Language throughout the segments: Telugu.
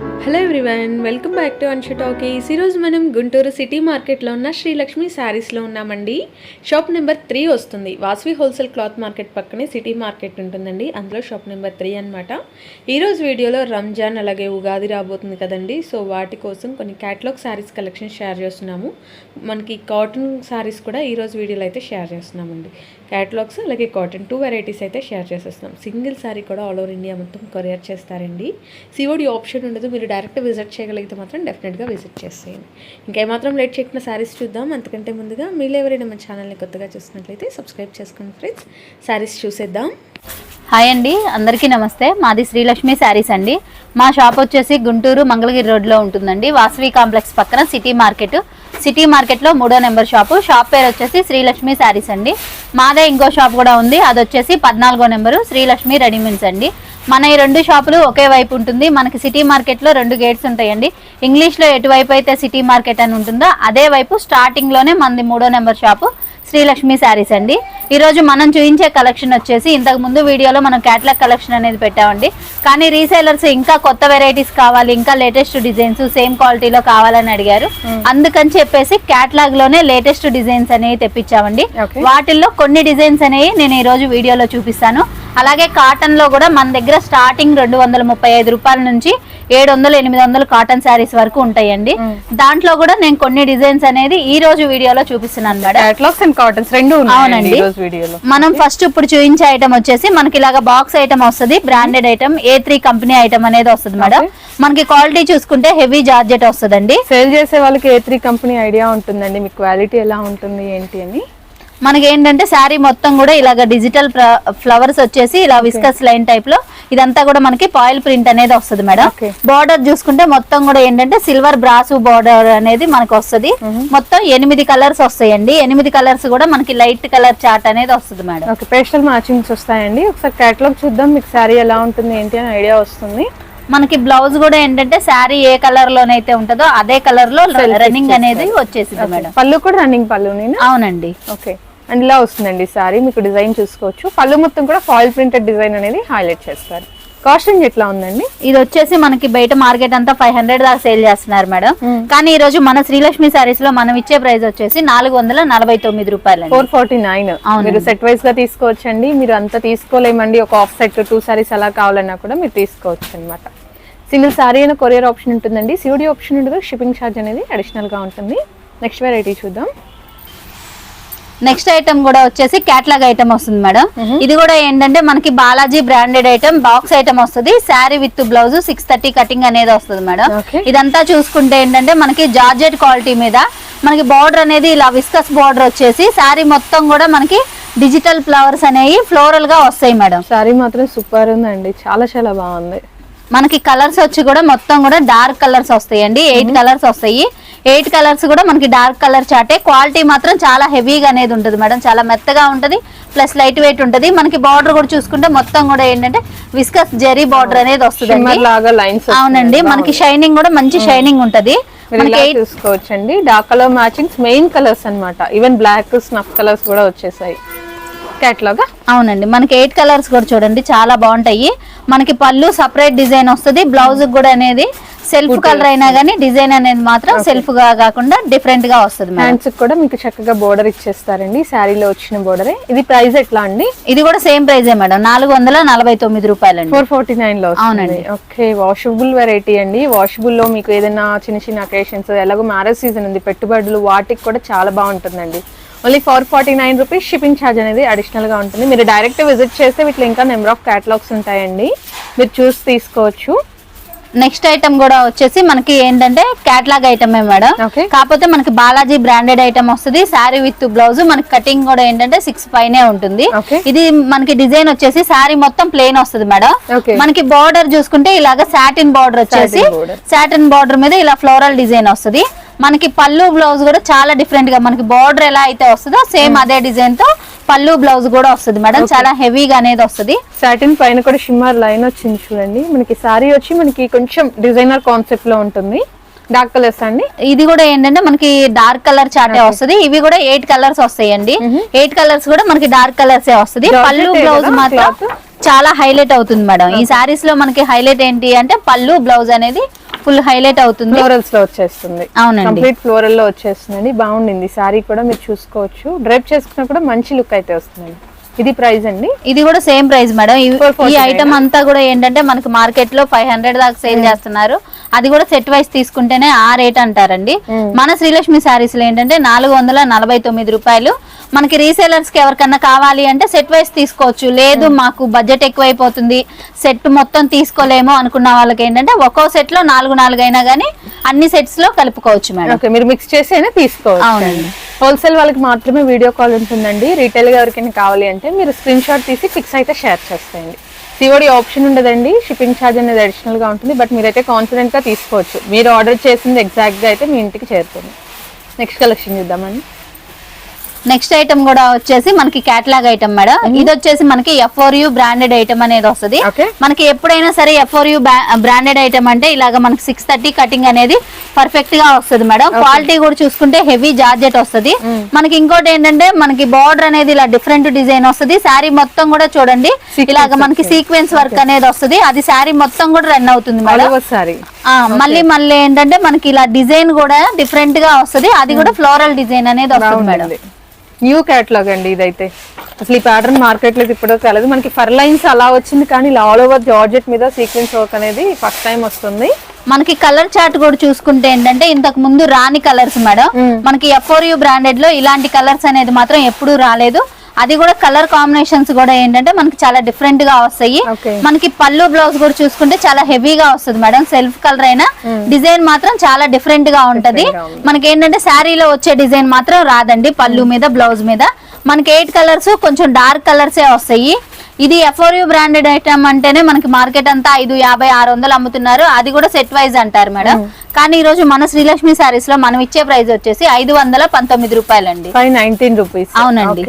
Hello everyone welcome back to Anshu talkies ఈరోజు మనం గుంటూరు సిటీ మార్కెట్లో ఉన్న శ్రీలక్ష్మి శారీస్లో ఉన్నామండి. షాప్ నెంబర్ త్రీ వస్తుంది. వాసవి హోల్సేల్ క్లాత్ మార్కెట్ పక్కనే సిటీ మార్కెట్ ఉంటుందండి. అందులో షాప్ నెంబర్ త్రీ అనమాట ఈరోజు వీడియోలో రంజాన్ అలాగే ఉగాది రాబోతుంది కదండి. సో వాటి కోసం కొన్ని క్యాటలాగ్ శారీస్ కలెక్షన్ షేర్ చేస్తున్నాము. మనకి కాటన్ శారీస్ కూడా ఈరోజు వీడియోలో అయితే షేర్ చేస్తున్నామండి. క్యాటలాగ్స్ అలాగే కాటన్ టూ వెరైటీస్ అయితే షేర్ చేసేస్తున్నాం. సింగిల్ శారీ కూడా ఆల్ ఓవర్ ఇండియా మొత్తం కొరియర్ చేస్తారండి. సిఓడి ఆప్షన్ ఉండదు మీరు డైరెక్ట్ విజిట్ చేయగలిగితే మాత్రం డెఫినెట్గా విజిట్ చేసేయండి. ఇంకా ఏమాత్రం లేట్ చేయకుండా శారీస్ చూద్దాం. అంతకంటే ముందుగా మీరు ఎవరైనా మన ఛానల్ని కొత్తగా చూసినట్లయితే సబ్స్క్రైబ్ చేసుకోండి ఫ్రెండ్స్ శారీస్ చూసేద్దాం. హాయ్ అండి అందరికీ నమస్తే. మాది శ్రీలక్ష్మి శారీస్ అండి. మా షాప్ వచ్చేసి గుంటూరు మంగళగిరి రోడ్లో ఉంటుందండి. వాసవి కాంప్లెక్స్ పక్కన సిటీ మార్కెట్. సిటీ మార్కెట్లో మూడో నెంబర్ షాపు. షాప్ పేరు వచ్చేసి శ్రీలక్ష్మి శారీస్ అండి. మాదే ఇంకో షాప్ కూడా ఉంది. అది వచ్చేసి పద్నాలుగో నెంబరు శ్రీలక్ష్మి రెడీమేడ్స్ అండి. మన ఈ రెండు షాపులు ఒకే వైపు ఉంటుంది. మనకి సిటీ మార్కెట్లో రెండు గేట్స్ ఉంటాయండి. ఇంగ్లీష్లో ఎటువైపు అయితే సిటీ మార్కెట్ అని ఉంటుందో అదే వైపు స్టార్టింగ్లోనే మనది మూడో నెంబర్ షాపు శ్రీలక్ష్మి శారీస్ అండి. ఈరోజు మనం చూపించే కలెక్షన్ వచ్చేసి ఇంతకు ముందు వీడియోలో మనం క్యాట్లాగ్ కలెక్షన్ అనేది పెట్టామండి. కానీ రీసేలర్స్ ఇంకా కొత్త వెరైటీస్ కావాలి ఇంకా లేటెస్ట్ డిజైన్స్ సేమ్ క్వాలిటీలో కావాలని అడిగారు. అందుకని చెప్పేసి క్యాట్లాగ్లోనే లేటెస్ట్ డిజైన్స్ అనేవి తెప్పించామండి. వాటిల్లో కొన్ని డిజైన్స్ అనేవి నేను ఈ రోజు వీడియోలో చూపిస్తాను. అలాగే కాటన్లో కూడా మన దగ్గర స్టార్టింగ్ రెండు వందల ముప్పై ఐదు రూపాయల నుంచి ఏడు వందలు ఎనిమిది వందలు కాటన్ శారీస్ వరకు ఉంటాయండి. దాంట్లో కూడా నేను కొన్ని డిజైన్స్ అనేది ఈ రోజు వీడియోలో చూపిస్తున్నాను మేడం. కాటన్స్ రెండు అవునండి. మనం ఫస్ట్ ఇప్పుడు చూపించే ఐటమ్ వచ్చేసి మనకి ఇలాగ బాక్స్ ఐటమ్ వస్తుంది branded item A three company item అనేది వస్తుంది మేడం. మనకి క్వాలిటీ చూసుకుంటే హెవీ జార్జెట్ వస్తుందండి. సేల్ చేసే వాళ్ళకి ఏ త్రీ కంపెనీ ఐడియా ఉంటుందండి. మీ క్వాలిటీ ఎలా ఉంటుంది ఏంటి అని. మనకి ఏంటంటే శారీ మొత్తం కూడా ఇలాగ డిజిటల్ ఫ్లవర్స్ వచ్చేసి ఇలా విస్కస్ లైన్ టైప్లో ఇదంతా కూడా మనకి పాయిల్ ప్రింట్ అనేది వస్తుంది మేడం. బార్డర్ చూసుకుంటే మొత్తం కూడా ఏంటంటే సిల్వర్ బ్రాసు బార్డర్ అనేది మనకి వస్తుంది. మొత్తం ఎనిమిది కలర్స్ వస్తాయండి. ఎనిమిది కలర్స్ కూడా మనకి లైట్ కలర్ చార్ట్ అనేది వస్తుంది మేడం. ఓకే పేస్టల్ మ్యాచింగ్స్ వస్తాయండి. ఒకసారి క్యాటలాగ్ చూద్దాం మీకు శారీ ఎలా ఉంటుంది ఏంటి అని ఐడియా వస్తుంది. మనకి బ్లౌజ్ కూడా ఏంటంటే శారీ ఏ కలర్ లోనైతే ఉంటుందో అదే కలర్లో రన్నింగ్ అనేది వచ్చేసింది మేడం. పళ్ళు కూడా రన్నింగ్ పళ్ళు అవునండి. ఓకే అండ్ ఇలా వస్తుందండి శారీ. మీకు డిజైన్ చూసుకోవచ్చు. పళ్ళు మొత్తం కూడా ఫాయిల్ ప్రింటెడ్ డిజైన్ అనేది హైలైట్ చేస్తారు. కాస్టింగ్ ఎట్లా ఉందండి? ఇది వచ్చేసి మనకి బయట మార్కెట్ అంతా ఫైవ్ హండ్రెడ్ దాకా సేల్ చేస్తున్నారు మేడం. కానీ ఈ రోజు మన శ్రీలక్ష్మి సారీస్లో మనం ఇచ్చే ప్రైస్ వచ్చేసి నాలుగు వందల నలభై తొమ్మిది రూపాయలు ఫోర్ ఫార్టీ నైన్. మీరు సెట్ వైస్గా తీసుకోవచ్చండి. మీరు అంతా తీసుకోలేమండి. ఒక ఆఫ్ సెట్ టూ సారీస్ అలా కావాలన్నా కూడా మీరు తీసుకోవచ్చు అనమాట సింగిల్ సారీ అయినా కొరియర్ ఆప్షన్ ఉంటుందండి. సిఓడి ఆప్షన్ ఉండదు. షిప్పింగ్ ఛార్జ్ అనేది అడిషనల్గా ఉంటుంది. నెక్స్ట్ వెరైటీ చూద్దాం. నెక్స్ట్ ఐటమ్ కూడా వచ్చేసి క్యాట్లాగ్ ఐటమ్ వస్తుంది మేడం. ఇది కూడా ఏంటంటే మనకి Balaji branded item box item వస్తుంది. Sari with blouse six thirty cutting అనేది వస్తుంది మేడం. ఇదంతా చూసుకుంటే ఏంటంటే మనకి జార్జెట్ క్వాలిటీ మీద మనకి బార్డర్ అనేది ఇలా విస్కస్ బార్డర్ వచ్చేసి శారీ మొత్తం కూడా మనకి డిజిటల్ ఫ్లవర్స్ అనేవి ఫ్లోరల్గా వస్తాయి మేడం. సారీ మాత్రం సూపర్ ఉందండి. చాలా చాలా బాగుంది. మనకి కలర్స్ వచ్చి కూడా మొత్తం కూడా డార్క్ కలర్స్ వస్తాయండి. ఎయిట్ కలర్స్ వస్తాయి. ఎయిట్ కలర్స్ కూడా మనకి డార్క్ కలర్ చాటే. క్వాలిటీ మాత్రం చాలా హెవీగా అనేది ఉంటుంది మేడం. చాలా మెత్తగా ఉంటుంది. ప్లస్ లైట్ వెయిట్ ఉంటుంది. మనకి బార్డర్ కూడా చూసుకుంటే మొత్తం కూడా ఏంటంటే విస్కస్ జెరీ బార్డర్ అనేది వస్తుంది షిమ్మర్ లాగా లైన్స్ అవునండి. మనకి షైనింగ్ కూడా మంచి షైనింగ్ ఉంటది. చూసుకోవచ్చండి dark colour matchings main colours అన్నమాట. ఈవెన్ బ్లాక్ స్నఫ్ కలర్స్ కూడా వచ్చేసాయి. క్యాట్లాగా? అవునండి. మనకి ఎయిట్ కలర్స్ కూడా చూడండి. చాలా బాగుంటాయి. మనకి పళ్ళు సపరేట్ డిజైన్ వస్తుంది. బ్లౌజ్ కూడా అనేది సెల్ఫ్ కలర్ అయినా కానీ డిజైన్ అనేది మాత్రం సెల్ఫ్గా కాకుండా డిఫరెంట్గా వస్తుంది హ్యాండ్స్ కూడా మీకు చక్కగా బోర్డర్ ఇచ్చేస్తారండి. శారీలో వచ్చిన బోర్డరే ఇది ప్రైస్ ఎట్లా అండి? ఇది కూడా సేమ్ ప్రైజే మేడం. నాలుగు వందల నలభై తొమ్మిది రూపాయలండి. ఫోర్ ఫార్టీ నైన్లో అవునండి. ఓకే వాషబుల్ వెరైటీ అండి. వాషబుల్లో మీకు ఏదైనా చిన్న చిన్న అకేషన్స్ ఎలాగో మ్యారేజ్ సీజన్ ఉంది పెట్టుబడులు వాటికి కూడా చాలా బాగుంటుందండి. Only four forty nine rupees shipping charge అనేది అడిషనల్గా ఉంటుంది. మీరు డైరెక్ట్ విజిట్ చేస్తే వీటిలో ఇంకా నెంబర్ ఆఫ్ క్యాటలాగ్స్ ఉంటాయండి. మీరు చూసి తీసుకోవచ్చు. నెక్స్ట్ ఐటమ్ కూడా వచ్చేసి మనకి ఏంటంటే క్యాట్లాగ్ ఐటమే మేడం. కాకపోతే మనకి బాలాజీ బ్రాండెడ్ ఐటమ్ వస్తుంది శారీ విత్ బ్లౌజ్ మనకి కటింగ్ కూడా ఏంటంటే సిక్స్ పైనే ఉంటుంది. ఇది మనకి డిజైన్ వచ్చేసి శారీ మొత్తం ప్లేన్ వస్తుంది మేడం. మనకి బార్డర్ చూసుకుంటే ఇలాగ సాటిన్ బార్డర్ వచ్చేసి. సాటిన్ బార్డర్ మీద ఇలా ఫ్లోరల్ డిజైన్ వస్తుంది మనకి పళ్ళు బ్లౌజ్ కూడా చాలా డిఫరెంట్గా మనకి బార్డర్ ఎలా అయితే వస్తుందో సేమ్ అదే డిజైన్తో పళ్ళు బ్లౌజ్ కూడా వస్తుంది మేడం. చాలా హెవీగా అనేది వస్తుంది. సాటిన్ పైన కూడా షిమ్మర్ లైన్ వచ్చింది చూడండి. మనకి శారీ వచ్చి మనకి కొంచెం డిజైనర్ కాన్సెప్ట్లో ఉంటుంది. డార్క్ కలర్స్ అండి. ఇది కూడా ఏంటంటే మనకి డార్క్ కలర్ చాటే వస్తుంది. ఇవి కూడా ఎయిట్ కలర్స్ వస్తాయండి. ఎయిట్ కలర్స్ కూడా మనకి డార్క్ కలర్స్ వస్తుంది. పళ్ళు బ్లౌజ్ మాత్రం? చాలా హైలైట్ అవుతుంది మేడం. ఈ సారీస్లో మనకి హైలైట్ ఏంటి అంటే పళ్ళు బ్లౌజ్ అనేది ఫుల్ హైలైట్ అవుతుంది. ఫ్లోరల్స్లో వచ్చేస్తుంది. అవునండి. కంప్లీట్ ఫ్లోరల్లో వచ్చేస్తుందండి. బాగుండింది. సారీ కూడా మీరు చూసుకోవచ్చు. డ్రైప్ చేసుకున్నా కూడా మంచి లుక్ అయితే వస్తుందండి. ఇది ప్రైస్ అండి? ఇది కూడా సేమ్ ప్రైస్ మేడం. ఇవి- 449 ఈ ఐటమ్ అంతా కూడా ఏంటంటే మనకి మార్కెట్లో ఫైవ్ హండ్రెడ్ దాకా సేల్ చేస్తున్నారు. అది కూడా సెట్ వైస్ తీసుకుంటేనే ఆ రేట్ అంటారండి. మన శ్రీలక్ష్మి శారీస్లో ఏంటంటే నాలుగు వందల నలభై తొమ్మిది రూపాయలు. మనకి రీసేలర్స్కి ఎవరికన్నా కావాలి అంటే సెట్ వైస్ తీసుకోవచ్చు. లేదు మాకు బడ్జెట్ ఎక్కువైపోతుంది. సెట్ మొత్తం తీసుకోలేము అనుకున్న వాళ్ళకి ఏంటంటే ఒక్కో సెట్లో నాలుగు నాలుగు అయినా గానీ అన్ని సెట్స్లో కలుపుకోవచ్చు మేడం. ఓకే మీరు మిక్స్ చేసి తీసుకోవచ్చు. అవునండి. హోల్సేల్ వాళ్ళకి మాత్రమే వీడియో కాల్ ఉంటుందండి. రీటైల్గా ఎవరికైనా కావాలి అంటే మీరు స్క్రీన్ షాట్ తీసి పిక్స్ అయితే షేర్ చేస్తాయండి సిఓడి ఆప్షన్ ఉండదండి. షిప్పింగ్ ఛార్జ్ అనేది అడిషనల్గా ఉంటుంది. బట్ మీరైతే కాన్ఫిడెంట్గా తీసుకోవచ్చు. మీరు ఆర్డర్ చేసింది ఎగ్జాక్ట్గా అయితే మీ ఇంటికి చేరుతుంది. నెక్స్ట్ కలెక్షన్ చూద్దామండి. నెక్స్ట్ ఐటమ్ కూడా వచ్చేసి మనకి క్యాటలాగ్ ఐటమ్ మేడం. ఇది వచ్చేసి మనకి ఎఫ్ఓర్ యూ బ్రాండెడ్ ఐటమ్ అనేది వస్తుంది. మనకి ఎప్పుడైనా సరే ఎఫ్ఓర్ యూ బ్రాండెడ్ ఐటమ్ అంటే ఇలాగ మనకి సిక్స్ థర్టీ కటింగ్ అనేది పర్ఫెక్ట్గా వస్తుంది మేడం. క్వాలిటీ కూడా చూసుకుంటే హెవీ జార్జెట్ వస్తుంది. మనకి ఇంకోటి ఏంటంటే మనకి బార్డర్ అనేది ఇలా డిఫరెంట్ డిజైన్ వస్తుంది. శారీ మొత్తం కూడా చూడండి. ఇలాగ మనకి సీక్వెన్స్ వర్క్ అనేది వస్తుంది. అది శారీ మొత్తం కూడా రన్ అవుతుంది మేడం. మళ్ళీ మళ్ళీ ఏంటంటే మనకి ఇలా డిజైన్ కూడా డిఫరెంట్గా వస్తుంది. అది కూడా ఫ్లోరల్ డిజైన్ అనేది వస్తుంది మేడం. న్యూ క్యాటలాగ్ అండి ఇదైతే. అసలు ఈ ప్యాటర్న్ మార్కెట్లో ఇప్పుడు కలదు మనకి ఫర్ లైన్స్ అలా వచ్చింది కానీ ఇలా ఆల్ ఓవర్ జార్జెట్ మీద సీక్వెన్స్ వర్క్ అనేది ఫస్ట్ టైం వస్తుంది. మనకి కలర్ చార్ట్ కూడా చూసుకుంటే ఏంటంటే ఇంతకు ముందు రాని కలర్స్ మేడం. మనకి ఎఫ్ఓర్ యూ బ్రాండెడ్లో ఇలాంటి కలర్స్ అనేది మాత్రం ఎప్పుడూ రాలేదు. అది కూడా కలర్ కాంబినేషన్స్ కూడా ఏంటంటే మనకి చాలా డిఫరెంట్గా వస్తాయి. మనకి పళ్ళు బ్లౌజ్ కూడా చూసుకుంటే చాలా హెవీగా వస్తుంది మేడం సెల్ఫ్ కలర్ అయినా డిజైన్ మాత్రం చాలా డిఫరెంట్గా ఉంటది. మనకి ఏంటంటే శారీలో వచ్చే డిజైన్ మాత్రం రాదండి పళ్ళు మీద బ్లౌజ్ మీద. మనకి ఎయిట్ కలర్స్ కొంచెం డార్క్ కలర్సే వస్తాయి. ఇది ఎఫ్ఓర్యూ బ్రాండెడ్ ఐటమ్ అంటేనే మనకి మార్కెట్ అంతా ఐదు యాభై ఆరు వందలు అమ్ముతున్నారు. అది కూడా సెట్ వైజ్ అంటారు మేడం కానీ ఈ రోజు మన శ్రీలక్ష్మి సారీస్లో మనం ఇచ్చే ప్రైస్ వచ్చేసి ఐదు వందల పంతొమ్మిది రూపాయలండి. ఫైవ్ నైన్టీన్ రూపీస్ అవునండి.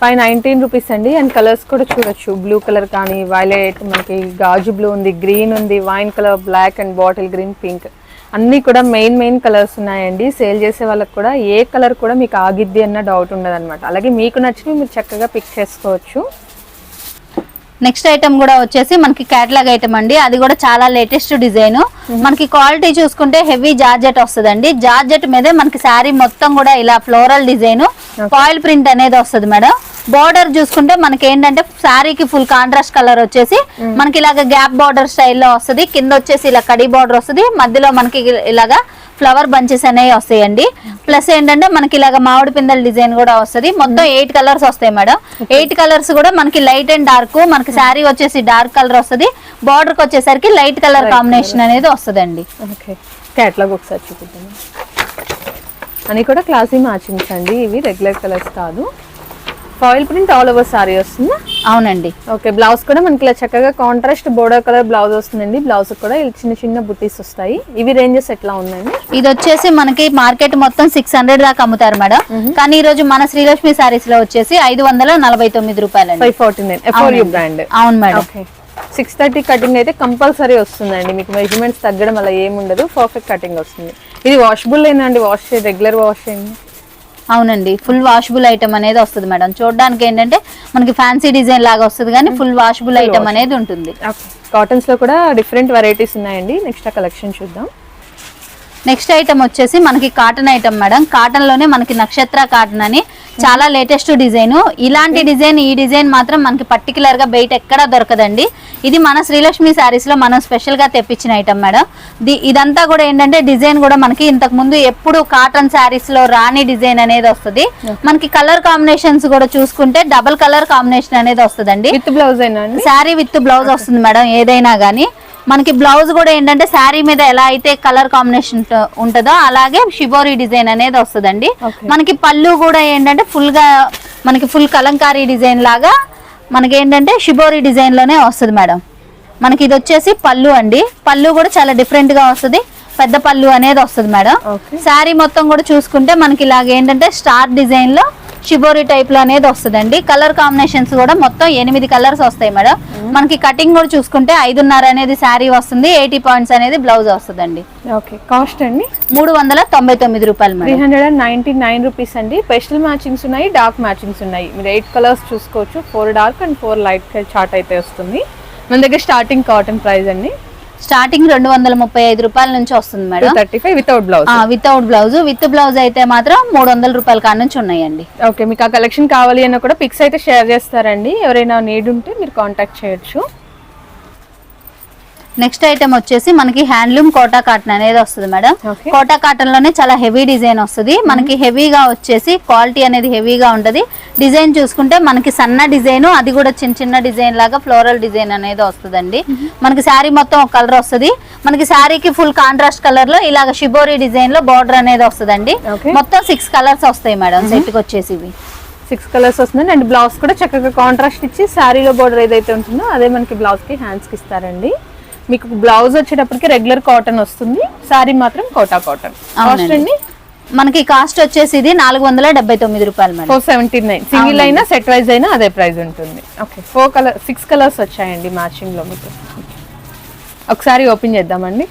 ఫైవ్ నైన్టీన్ రూపీస్ అండి. అండ్ కలర్స్ కూడా చూడొచ్చు. బ్లూ కలర్ కానీ వైలెట్ మనకి గాజు బ్లూ ఉంది గ్రీన్ ఉంది wine colour black and bottle green pink. అన్ని కూడా మెయిన్ మెయిన్ కలర్స్ ఉన్నాయండి. సేల్ చేసే వాళ్ళకి కూడా ఏ కలర్ కూడా మీకు ఆగిద్ది అన్న డౌట్ ఉండదు అలాగే మీకు నచ్చినవి మీరు చక్కగా పిక్ చేసుకోవచ్చు. నెక్స్ట్ ఐటమ్ కూడా వచ్చేసి మనకి క్యాటలాగ్ ఐటమ్ అండి. అది కూడా చాలా లేటెస్ట్ డిజైన్. మనకి క్వాలిటీ చూసుకుంటే హెవీ జార్జెట్ వస్తుందండి. జార్జెట్ మీదే మనకి శారీ మొత్తం కూడా ఇలా ఫ్లోరల్ డిజైన్. ఫాయిల్ ప్రింట్ అనేది వస్తుంది మేడం. బార్డర్ చూసుకుంటే మనకి ఏంటంటే శారీకి ఫుల్ కాంట్రాస్ట్ కలర్ వచ్చేసి మనకి ఇలాగ గ్యాప్ బార్డర్ స్టైల్లో వస్తుంది. కింద వచ్చేసి ఇలా కడి బార్డర్ వస్తుంది. మధ్యలో మనకి ఇలాగా ఫ్లవర్ బంచెస్ అనేవి వస్తాయండి. ప్లస్ ఏంటంటే మనకి ఇలాగ మామిడి పిందెల డిజైన్ కూడా వస్తుంది. మొత్తం ఎయిట్ కలర్స్ వస్తాయి మేడం. ఎయిట్ కలర్స్ కూడా మనకి లైట్ అండ్ డార్క్ మనకి శారీ వచ్చేసి డార్క్ కలర్ వస్తుంది. బార్డర్కి వచ్చేసరికి లైట్ కలర్ కాంబినేషన్ అనేది వస్తుందండి. క్యాటలాగ్ ఒకసారి చూపిద్దాం. అని కూడా క్లాసీ మ్యాచింగ్స్ అండి. ఇవి రెగ్యులర్ కలర్స్ కాదు. Foil print all over sari వస్తుందా? అవునండి. ఓకే బ్లౌజ్ కూడా మనకి ఇలా చక్కగా కాంట్రాస్ట్ బోర్డర్ కలర్ బ్లౌజ్ వస్తుందండి. బ్లౌజ్ కూడా చిన్న చిన్న బుటీస్ వస్తాయి. ఇవి రేంజెస్ ఎట్లా ఉన్నాయండి? ఇది వచ్చేసి మనకి మార్కెట్ మొత్తం సిక్స్ హండ్రెడ్ దాకా అమ్ముతారు మేడం. కానీ ఈ రోజు మన శ్రీలక్ష్మి సారీస్లో వచ్చేసి ఐదు వందల నలభై తొమ్మిది రూపాయలండి. ఫైవ్ ఫార్టీ నైన్ బ్రాండ్ అవును మేడం. సిక్స్ థర్టీ కటింగ్ అయితే కంపల్సరీ వస్తుందండి. మీకు మెజర్మెంట్స్ తగ్గడం అలా ఏముండదు. పర్ఫెక్ట్ కటింగ్ వస్తుంది. ఇది వాషబుల్ ఏనండి వాష్ రెగ్యులర్ వాష్ చేయండి అవునండి. ఫుల్ వాషబుల్ ఐటమ్ అనేది వస్తుంది మేడం. చూడడానికి ఏంటంటే మనకి ఫ్యాన్సీ డిజైన్ లాగా వస్తుంది కానీ ఫుల్ వాషబుల్ ఐటమ్ అనేది ఉంటుంది. కాటన్స్లో కూడా డిఫరెంట్ వెరైటీస్ ఉన్నాయండి. నెక్స్ట్ ఆ కలెక్షన్ చూద్దాం. నెక్స్ట్ ఐటమ్ వచ్చేసి మనకి కాటన్ ఐటమ్ మేడం. కాటన్లోనే మనకి నక్షత్ర కాటన్ అని చాలా లేటెస్ట్ డిజైన్. ఇలాంటి డిజైన్ ఈ డిజైన్ మాత్రం మనకి పర్టికులర్గా బయట ఎక్కడా దొరకదండి. ఇది మన శ్రీలక్ష్మి సారీస్లో మనం స్పెషల్గా తెప్పించిన ఐటమ్ మేడం. ది- ఇదంతా కూడా ఏంటంటే డిజైన్ కూడా మనకి ఇంతకు ముందు ఎప్పుడు కాటన్ శారీస్లో రాని డిజైన్ అనేది వస్తుంది. మనకి కలర్ కాంబినేషన్స్ కూడా చూసుకుంటే డబల్ కలర్ కాంబినేషన్ అనేది వస్తుందండి. With blouse sari with blouse వస్తుంది మేడం ఏదైనా గానీ. మనకి బ్లౌజ్ కూడా ఏంటంటే శారీ మీద ఎలా అయితే కలర్ కాంబినేషన్ ఉంటుందో అలాగే షిబోరి డిజైన్ అనేది వస్తుందండి. మనకి పళ్ళు కూడా ఏంటంటే ఫుల్గా మనకి ఫుల్ కలంకారీ డిజైన్ లాగా మనకి ఏంటంటే షిబోరి డిజైన్లోనే వస్తుంది మేడం. మనకి ఇది వచ్చేసి పళ్ళు అండి. పళ్ళు కూడా చాలా డిఫరెంట్గా వస్తుంది. పెద్ద పళ్ళు అనేది వస్తుంది మేడం. శారీ మొత్తం కూడా చూసుకుంటే మనకి ఇలాగ ఏంటంటే స్టార్ డిజైన్లో షిబోరి టైప్లో అనేది వస్తుందండి. కలర్ కాంబినేషన్స్ కూడా మొత్తం ఎనిమిది కలర్స్ వస్తాయి మేడం. మనకి కటింగ్ కూడా చూసుకుంటే ఐదున్నర అనేది శారీ వస్తుంది ఎయిటీ పాయింట్స్ అనేది బ్లౌజ్ వస్తుందండి. ఓకే కాస్ట్ అండి? మూడు వందల తొంభై తొమ్మిది రూపాయలు three hundred and ninety nine rupees అండి. పేస్టల్ మ్యాచింగ్స్ ఉన్నాయి డార్క్ మ్యాచింగ్స్ ఉన్నాయి. మీరు ఎయిట్ కలర్స్ చూసుకోవచ్చు. Four dark and four light chart అయితే వస్తుంది. మన దగ్గర స్టార్టింగ్ కాటన్ ప్రైస్ అండి. స్టార్టింగ్ రెండు వందల ముప్పై ఐదు రూపాయల నుంచి వస్తుంది madam. Thirty five without blouse without blouse with blouse అయితే మాత్రం మూడు వందల రూపాయల కాడ నుంచి ఉన్నాయండి. ఓకే మీకు ఆ కలెక్షన్ కావాలి అన్న కూడా పిక్స్ అయితే షేర్ చేస్తారండి. ఎవరైనా నీడ్ ఉంటే మీరు కాంటాక్ట్ చేయొచ్చు. నెక్స్ట్ ఐటమ్ వచ్చేసి మనకి హ్యాండ్లూమ్ కోటా కాటన్ అనేది వస్తుంది మేడం. కోటా కాటన్లోనే చాలా హెవీ డిజైన్ వస్తుంది. మనకి హెవీగా వచ్చేసి క్వాలిటీ అనేది హెవీగా ఉంటది. డిజైన్ చూసుకుంటే మనకి సన్న డిజైన్ అది కూడా చిన్న చిన్న డిజైన్ లాగా ఫ్లోరల్ డిజైన్ అనేది వస్తుందండి. మనకి శారీ మొత్తం ఒక కలర్ వస్తుంది. మనకి శారీకి ఫుల్ కాంట్రాస్ట్ కలర్లో ఇలాగ షిబోరి డిజైన్లో బార్డర్ అనేది వస్తుందండి. మొత్తం సిక్స్ కలర్స్ వస్తాయి మేడం సెట్కి వచ్చేసి ఇవి. సిక్స్ కలర్స్ వస్తుంది అండ్ బ్లౌజ్ కూడా చక్కగా కాంట్రాస్ట్ ఇచ్చి శారీలో బోర్డర్ ఏదైతే ఉంటుందో అదే మనకి బ్లౌజ్కి హ్యాండ్స్కి ఇస్తారండి. మీకు బ్లౌజ్ వచ్చేటప్పటికి రెగ్యులర్ కాటన్ వస్తుంది. శారీ మాత్రం కోటా కాటన్. కాస్ట్. అండి? మనకి కాస్ట్ వచ్చేసి ఇది నాలుగు వందల డెబ్బై తొమ్మిది రూపాయలు ఫోర్ సెవెంటీ నైన్ సింగిల్ అయినా సెట్ వైజ్ అయినా అదే ప్రైస్ ఉంటుంది. Okay four colour six colours వచ్చాయండి మ్యాచింగ్లో మీకు. ఒకసారి ఓపెన్ చేద్దామండి.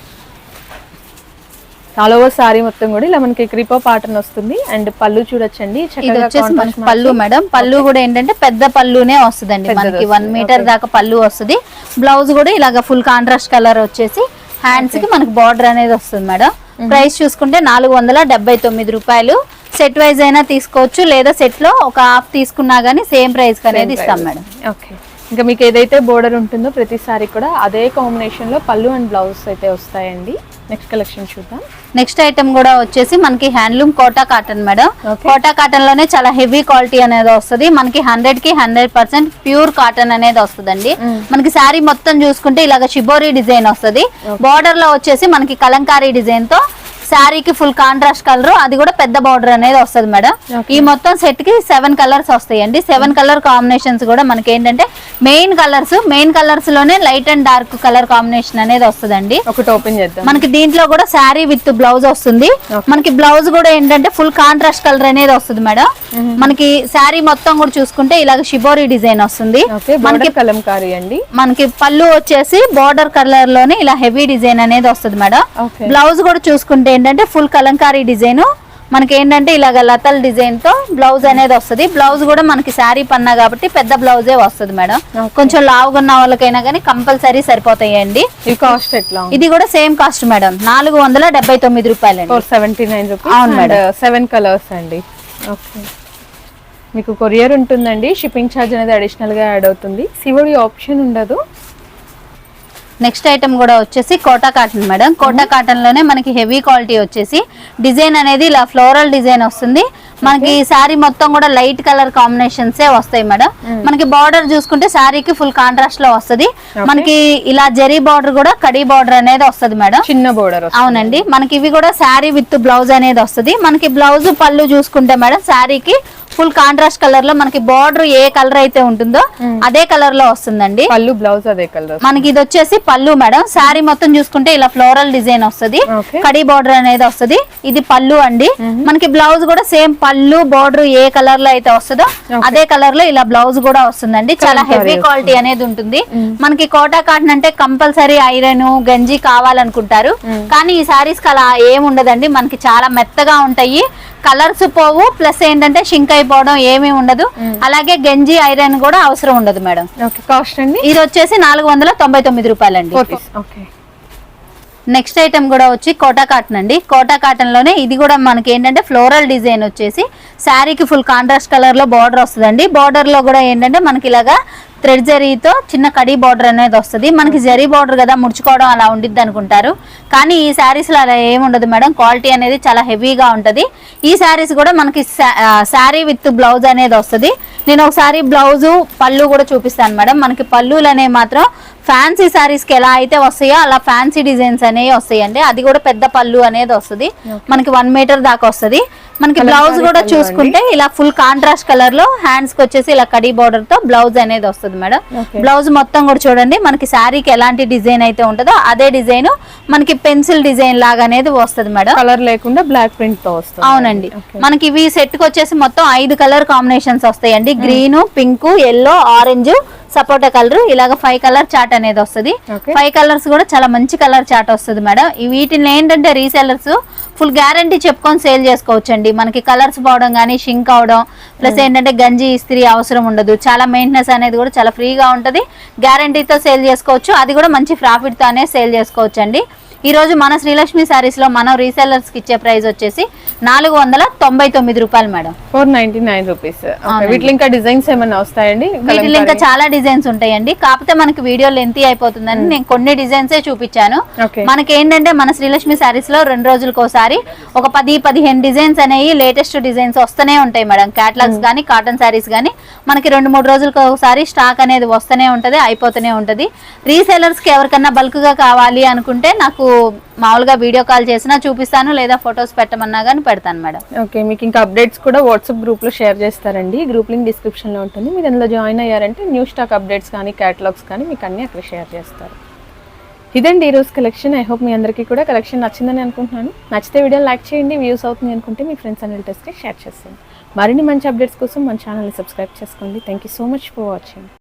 ఆల్ ఓవర్ సారీ మొత్తం కూడా ఇలా మనకి క్రీపో పాటర్న్ వస్తుంది. అండ్ పళ్ళు చూడొచ్చండి. ఇది వచ్చేసి మనకి పళ్ళు మేడం. పళ్ళు కూడా ఏంటంటే పెద్ద పళ్ళునే వస్తుందండి మనకి. వన్ మీటర్ దాకా పళ్ళు వస్తుంది. బ్లౌజ్ కూడా ఇలాగ ఫుల్ కాంట్రాస్ట్ కలర్ వచ్చేసి హ్యాండ్స్కి మనకి బార్డర్ అనేది వస్తుంది మేడం. ప్రైస్ చూసుకుంటే నాలుగు వందల డెబ్బై తొమ్మిది రూపాయలు. సెట్ వైజ్ అయినా తీసుకోవచ్చు లేదా సెట్లో ఒక హాఫ్ తీసుకున్నా గానీ సేమ్ ప్రైస్ అనేది ఇస్తాం మేడం. ఓకే ఇంకా మీకు ఏదైతే బోర్డర్ ఉంటుందో ప్రతిసారి కూడా అదే కాంబినేషన్లో పళ్ళు అండ్ బ్లౌజ్ అయితే వస్తాయండి. నెక్స్ట్ కలెక్షన్ చూద్దాం. నెక్స్ట్ ఐటమ్ కూడా వచ్చేసి మనకి handloom Kota cotton madam. Kota కాటన్లోనే చాలా హెవీ క్వాలిటీ అనేది వస్తుంది. మనకి హండ్రెడ్కి హండ్రెడ్ పర్సెంట్ ప్యూర్ కాటన్ అనేది వస్తుందండి. మనకి శారీ మొత్తం చూసుకుంటే ఇలాగ షిబోరి డిజైన్ వస్తుంది. బార్డర్లో వచ్చేసి మనకి కలంకారీ డిజైన్తో శారీకి ఫుల్ కాంట్రాస్ట్ కలర్ అది కూడా పెద్ద బార్డర్ అనేది వస్తుంది మేడం. ఈ మొత్తం సెట్కి సెవెన్ కలర్స్ వస్తాయండి. సెవెన్ కలర్ కాంబినేషన్స్ కూడా మనకి ఏంటంటే main colours main కలర్స్లోనే light and dark colour combination అనేది వస్తుందండి. ఒకటి ఓపెన్ చేద్దాం. మనకి దీంట్లో కూడా శారీ విత్ బ్లౌజ్ వస్తుంది. మనకి బ్లౌజ్ కూడా ఏంటంటే ఫుల్ కాంట్రాస్ట్ కలర్ అనేది వస్తుంది మేడం. మనకి శారీ మొత్తం కూడా చూసుకుంటే ఇలాగ షిబోరి డిజైన్ వస్తుంది. మనకి కలంకారీ అండి. మనకి పళ్ళు వచ్చేసి బార్డర్ కలర్లోనే ఇలా హెవీ డిజైన్ అనేది వస్తుంది మేడం. బ్లౌజ్ కూడా చూసుకుంటే ఏంటంటే ఫుల్ కలంకారీ డిజైన్. మనకి ఏంటంటే ఇలాగ లతల్ డిజైన్తో బ్లౌజ్ అనేది వస్తుంది. బ్లౌజ్ కూడా మనకి శారీ పన్నా కాబట్టి పెద్ద బ్లౌజే వస్తుంది మేడం. కొంచెం లావుగా ఉన్న వాళ్ళకైనా కానీ కంపల్సరీ సరిపోతాయండి. కాస్ట్ ఎట్లా ఇది కూడా సేమ్ కాస్ట్ మేడం. నాలుగు వందల డెబ్బై తొమ్మిది రూపాయలండి. ఫోర్ సెవెంటీ నైన్ అవును మేడం. సెవెన్ కలర్స్ అండి. ఓకే. మీకు కొరియర్ ఉంటుందండి. షిప్పింగ్ ఛార్జ్ అనేది అడిషనల్గా యాడ్ అవుతుంది. సివడి ఆప్షన్ ఉండదు. నెక్స్ట్ ఐటమ్ కూడా వచ్చేసి కోటా కాటన్ మేడం. కోటా కాటన్లోనే మనకి హెవీ క్వాలిటీ వచ్చేసి డిజైన్ అనేది ఇలా ఫ్లోరల్ డిజైన్ వస్తుంది. మనకి శారీ మొత్తం కూడా లైట్ కలర్ కాంబినేషన్స్ వస్తాయి మేడం. మనకి బార్డర్ చూసుకుంటే శారీకి ఫుల్ కాంట్రాస్ట్లో వస్తుంది మనకి ఇలా జరీ బార్డర్ కూడా కడీ బార్డర్ అనేది వస్తుంది మేడం. చిన్న బోర్డర్ అవునండి. మనకి ఇవి కూడా శారీ విత్ బ్లౌజ్ అనేది వస్తుంది. మనకి బ్లౌజ్ పళ్ళు చూసుకుంటే మేడం శారీకి ఫుల్ కాంట్రాస్ట్ కలర్లో మనకి బార్డర్ ఏ కలర్ అయితే ఉంటుందో అదే కలర్లో వస్తుందండి. పళ్ళు బ్లౌజ్ అదే కలర్ మనకి ఇది వచ్చేసి పళ్ళు మేడం. శారీ మొత్తం చూసుకుంటే ఇలా ఫ్లోరల్ డిజైన్ వస్తుంది. కడీ బార్డర్ అనేది వస్తుంది. ఇది పళ్ళు అండి. మనకి బ్లౌజ్ కూడా సేమ్ పళ్ళు బార్డర్ ఏ కలర్లో అయితే వస్తుందో అదే కలర్లో ఇలా బ్లౌజ్ కూడా వస్తుందండి. చాలా హెవీ క్వాలిటీ అనేది ఉంటుంది. మనకి కోటా కాటన్ అంటే కంపల్సరీ ఐరన్ గంజి కావాలనుకుంటారు. కానీ ఈ సారీస్కి అలా ఏం ఉండదండి. మనకి చాలా మెత్తగా ఉంటాయి. కలర్స్ పోవు. ప్లస్ ఏంటంటే షింక్ అయిపోవడం ఏమీ ఉండదు. అలాగే గంజి ఐరన్ కూడా అవసరం ఉండదు మేడం. కాస్ట్ అండి? ఇది వచ్చేసి నాలుగు వందల తొంభై తొమ్మిది రూపాయలండి. ఓకే నెక్స్ట్ ఐటమ్ కూడా వచ్చి కోటా కాటన్ అండి. కోటా కాటన్లోనే ఇది కూడా మనకి ఏంటంటే ఫ్లోరల్ డిజైన్ వచ్చేసి శారీకి ఫుల్ కాంట్రాస్ట్ కలర్లో బార్డర్ వస్తుందండి. బార్డర్లో కూడా ఏంటంటే మనకి ఇలాగా థ్రెడ్ జరీతో చిన్న కడీ బార్డర్ అనేది వస్తుంది. మనకి జరీ బార్డర్ కదా ముడుచుకోవడం అలా ఉండిద్ది అనుకుంటారు. కానీ ఈ శారీస్లో అలా ఏముండదు మేడం. క్వాలిటీ అనేది చాలా హెవీగా ఉంటది. ఈ శారీస్ కూడా మనకి శారీ విత్ బ్లౌజ్ అనేది వస్తుంది. నేను ఒకసారి బ్లౌజ్ పళ్ళు కూడా చూపిస్తాను మేడం. మనకి పళ్ళులు అనేవి మాత్రం ఫ్యాన్సీ శారీస్కి ఎలా అయితే వస్తాయో అలా ఫ్యాన్సీ డిజైన్స్ అనేవి వస్తాయండి. అది కూడా పెద్ద పళ్ళు అనేది వస్తుంది. మనకి వన్ మీటర్ దాకా వస్తుంది. మనకి బ్లౌజ్ కూడా చూసుకుంటే ఇలా ఫుల్ కాంట్రాస్ట్ కలర్లో హ్యాండ్స్కి వచ్చేసి ఇలా కడీ బార్డర్తో బ్లౌజ్ అనేది వస్తుంది మేడం. బ్లౌజ్ మొత్తం కూడా చూడండి. మనకి శారీకి ఎలాంటి డిజైన్ అయితే ఉంటుందో అదే డిజైన్ మనకి పెన్సిల్ డిజైన్ లాగా అనేది వస్తుంది మేడం. కలర్ లేకుండా బ్లాక్ ప్రింట్తో వస్తుంది. అవునండి. మనకి ఇవి సెట్కి వచ్చేసి మొత్తం ఐదు కలర్ కాంబినేషన్స్ వస్తాయండి. గ్రీన్ పింక్ ఎల్లో ఆరెంజ్ సపోటా కలర్ ఇలాగ ఫైవ్ కలర్ చాట్ అనేది వస్తుంది. ఫైవ్ కలర్స్ కూడా చాలా మంచి కలర్ చాట్ వస్తుంది మేడం. వీటిని ఏంటంటే రీసెల్లర్స్ ఫుల్ గ్యారంటీ చెప్పుకొని సేల్ చేసుకోవచ్చు అండి మనకి కలర్స్ పోవడం కానీ షింక్ అవడం ప్లస్ ఏంటంటే గంజి ఇస్త్రీ అవసరం ఉండదు. చాలా మెయింటెనెన్స్ అనేది కూడా చాలా ఫ్రీగా ఉంటుంది. గ్యారంటీతో సేల్ చేసుకోవచ్చు. అది కూడా మంచి ప్రాఫిట్ తోనే సేల్ చేసుకోవచ్చు అండి ఈ రోజు మన శ్రీలక్ష్మి సారీస్లో మనం రీసెల్లర్స్కి ఇచ్చే ప్రైస్ వచ్చేసి నాలుగు వందల తొంభై తొమ్మిది రూపాయలు madam. Four ninety nine rupees. వీటిలో ఇంకా డిజైన్స్ ఏమైనా వస్తాయండి? వీటిలో ఇంకా చాలా డిజైన్స్ ఉంటాయండి. కాకపోతే మనకి వీడియో లెంతీ అయిపోతుందని నేను కొన్ని డిజైన్స్ చూపించాను. మనకి ఏంటంటే మన శ్రీలక్ష్మి సారీస్లో రెండు రోజులకు ఒకసారి ఒక పది పదిహేను డిజైన్స్ అనేవి లేటెస్ట్ డిజైన్స్ వస్తూనే ఉంటాయి మేడం. క్యాటలాగ్స్ కానీ కాటన్ సారీస్ కానీ మనకి రెండు మూడు రోజులకు ఒకసారి స్టాక్ అనేది వస్తూనే ఉంటది అయిపోతూనే ఉంటది. రీసేలర్స్కి ఎవరికన్నా బల్క్గా కావాలి అనుకుంటే నాకు మామూలుగా వీడియో కాల్ చేసినా చూపిస్తాను లేదా ఫొటోస్ పెట్టమన్నా కానీ పెడతాను మేడం. ఓకే మీకు ఇంకా అప్డేట్స్ కూడా వాట్సాప్ గ్రూప్లో షేర్ చేస్తారండి. గ్రూప్ లింక్ డిస్క్రిప్షన్లో ఉంటుంది. మీరు అందులో జాయిన్ అయ్యారంటే న్యూ స్టాక్ అప్డేట్స్ కానీ క్యాటలాగ్స్ కానీ మీకు అన్ని అక్కడ షేర్ చేస్తారు. ఇదండి ఈరోజు కలెక్షన్. ఐ హోప్ మీ అందరికీ కూడా కలెక్షన్ నచ్చిందని అనుకుంటున్నాను. నచ్చితే వీడియో లైక్ చేయండి. వ్యూస్ అవుతుంది అనుకుంటే మీ ఫ్రెండ్స్ అండ్ రిలేటివ్స్కి షేర్ చేసేయండి. మరిన్ని మంచి అప్డేట్స్ కోసం మన ఛానల్ని సబ్స్క్రైబ్ చేసుకోండి. Thank you so much for watching.